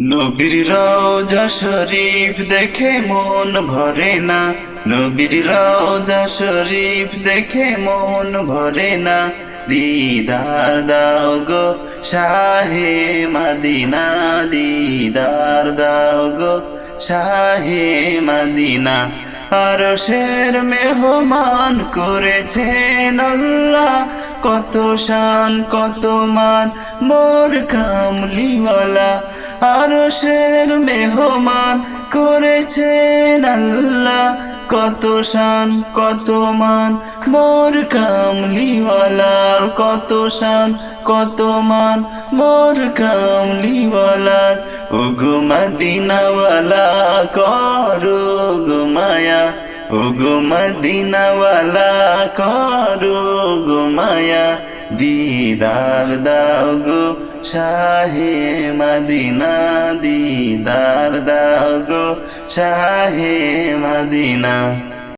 নবীর রওজা শরীফ দেখে মন ভরে না। নবীর রওজা শরীফ দেখে মন ভরে না। দিদার দাও গো শাহে মদিনা, দিদার দাও গো শাহে মদিনা। আরশের মেহমান করেছেন আল্লাহ, কত শান, কত মান, মোর কামলিওয়ালা। আরশের মেহমান করেছেন আল্লাহ। কত শান, কত মান। মোর কামলিওয়ালার কত শান, কত মান। মোর কামলিওয়ালার ও মদিনাওয়ালা, করো গো মায়া। ও গো মদিনাওয়ালা, করো গো মায়া। দিদার দাও গো শাহে মদিনা দিদার দাগো শাহে মদিনা।